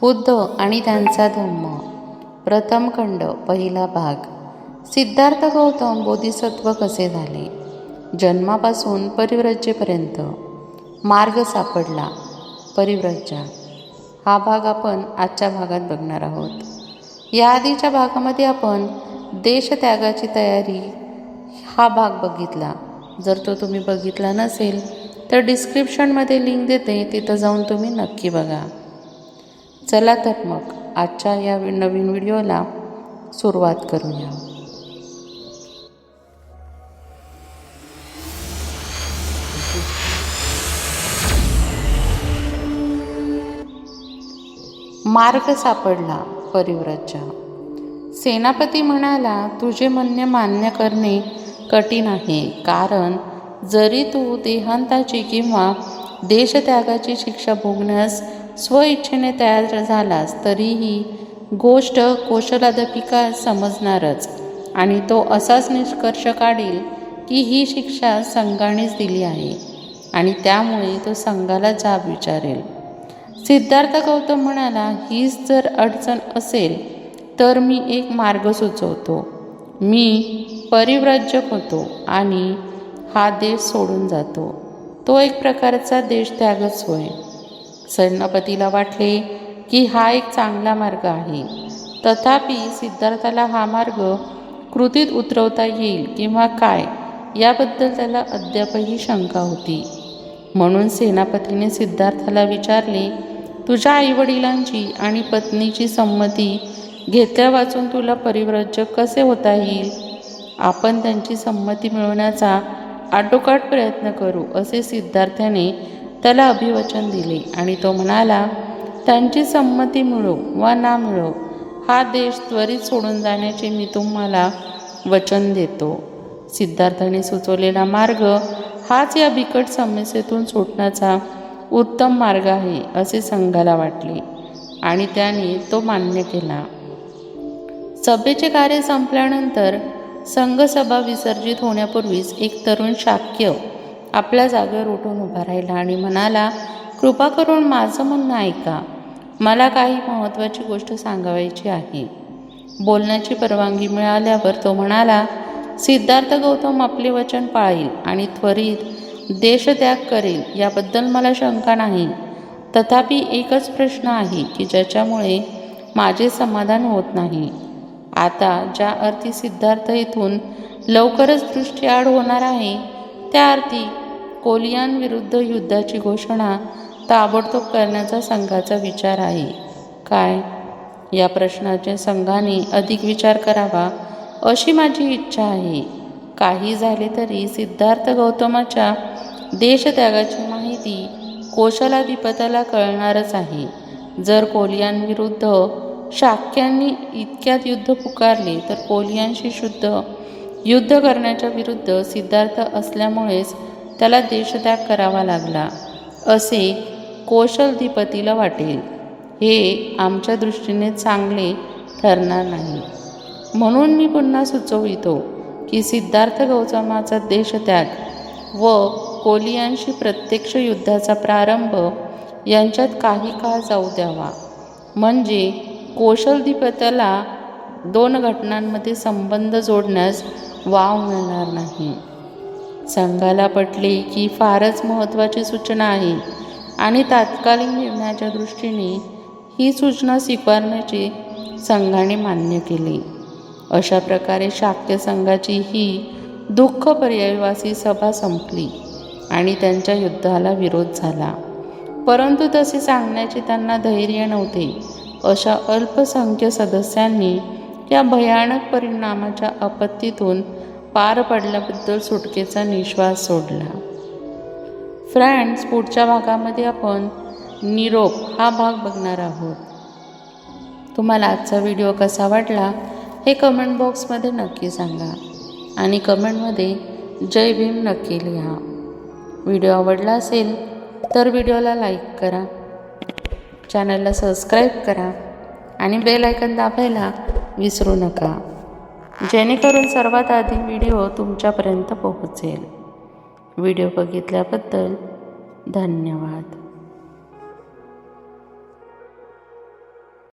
बुद्ध आणि त्यांचा धम्म. प्रथम खंड पहिला भाग. सिद्धार्थ गौतम बोधिसत्व कसे झाले? जन्मापासून परिव्रज्येपर्यंत मार्ग सापडला. परिव्रज्या हा भाग आपण आजच्या भागात बघणार आहोत. या आधीच्या भागामध्ये आपण देशत्यागाची तयारी हा भाग बघितला. जर तो तुम्ही बघितला नसेल तर डिस्क्रिप्शनमध्ये लिंक देते तिथं जाऊन तुम्ही नक्की बघा. चला तर मग आजच्या या नवीन व्हिडिओला सुरुवात करूया. मार्ग सापडला परिव्रजा सेनापती म्हणाला तुझे म्हणणे मान्य करणे कठीण आहे कारण जरी तू देहांताची किंवा देशत्यागाची शिक्षा भोगण्यास स्वइच्छेने तयार झालास तरीही गोष्ट कौशलादपिका समजणारच. आणि तो असाच निष्कर्ष काढेल की ही शिक्षा संघानेच दिली आहे आणि त्यामुळे तो संघाला जाब विचारेल. सिद्धार्थ गौतम म्हणाला हीच जर अडचण असेल तर मी एक मार्ग सुचवतो. मी परिव्राजक होतो आणि हा देश सोडून जातो. तो एक प्रकारचा देश त्यागच होय. सेनापतीला वाटले की हा एक चांगला मार्ग आहे. तथापि सिद्धार्थाला हा मार्ग कृतीत उतरवता येईल किंवा काय याबद्दल त्याला अद्यापही शंका होती. म्हणून सेनापतीने सिद्धार्थाला विचारले तुझ्या आईवडिलांची आणि पत्नीची संमती घेतल्या वाचून तुला परिव्रजक कसे होता येईल? आपण त्यांची संमती मिळवण्याचा आटोकाट प्रयत्न करू असे सिद्धार्थाने त्याला अभिवचन दिले आणि तो म्हणाला त्यांची संमती मिळो वा ना मिळो हा देश त्वरित सोडून जाण्याचे मी तुम्हाला वचन देतो. सिद्धार्थाने सुचवलेला मार्ग हाच या बिकट समस्येतून सुटण्याचा उत्तम मार्ग आहे असे संघाला वाटले. आणि त्याने तो मान्य केला. सभेचे कार्य संपल्यानंतर संघसभा विसर्जित होण्यापूर्वीच एक तरुण शाक्य आपल्या जागेवर उठून उभा राहिला आणि म्हणाला कृपा करून माझं म्हणणं ऐका. मला काही महत्त्वाची गोष्ट सांगावायची आहे. बोलण्याची परवानगी मिळाल्यावर तो म्हणाला सिद्धार्थ गौतम आपले वचन पाळील आणि त्वरित देशत्याग करेल याबद्दल मला शंका नाही. तथापि एकच प्रश्न आहे की ज्याच्यामुळे माझे समाधान होत नाही. आता ज्या अर्थी सिद्धार्थ इथून लवकरच दृष्टीआड होणार आहे त्या अर्थी कोलियांविरुद्ध युद्धाची घोषणा ताबडतोब करण्याचा संघाचा विचार आहे. काय? या प्रश्नाचे संघाने अधिक विचार करावा अशी माझी इच्छा आहे. काही झाले तरी सिद्धार्थ गौतमाच्या देशत्यागाची माहिती कोशलाधिपताला कळणारच आहे. जर कोलियांविरुद्ध शाक्यांनी इतक्यात युद्ध पुकारले तर कोलियांशी शुद्ध युद्ध करण्याच्या विरुद्ध सिद्धार्थ असल्यामुळेच त्याला देशत्याग करावा लागला. असे कौशलधिपतीला वाटेल. हे आमच्या दृष्टीने चांगले ठरणार नाही. म्हणून मी पुन्हा सुचवितो की सिद्धार्थ गौतमाचा देशत्याग व कोलियांशी प्रत्यक्ष युद्धाचा प्रारंभ यांच्यात काही काळ जाऊ द्यावा. म्हणजे कौशलधिपत्याला दोन घटनांमध्ये संबंध जोडण्यास वाव मिळणार नाही. संघाला पटले की फारच महत्त्वाची सूचना आहे आणि तात्कालीन निर्णयाच्या दृष्टीने ही सूचना स्वीकारण्याची संघाने मान्य केली. अशा प्रकारे शाक्य संघाची ही दुःख पर्यायवासी सभा संपली आणि त्यांच्या युद्धाला विरोध झाला. परंतु तसे सांगण्याचे त्यांना धैर्य नव्हते. अशा अल्पसंख्य सदस्यांनी या भयानक परिणामाच्या आपत्तीतून पार पडल्याबद्दल सुटकेचा निश्वास सोडला. फ्रेंड्स पुढच्या भागामध्ये आपण निरोप हा भाग बघणार आहोत. तुम्हाला आजचा व्हिडिओ कसा वाटला हे कमेंट बॉक्समध्ये नक्की सांगा आणि कमेंटमध्ये जय भीम नक्की लिहा. व्हिडिओ आवडला असेल तर व्हिडिओला लाईक करा चॅनलला सबस्क्राईब करा आणि बेल आयकन दाबायला विसरू नका. जेणेकरून सर्वात आधी व्हिडिओ तुमच्यापर्यंत पोहोचेल. व्हिडिओ बघितल्याबद्दल धन्यवाद.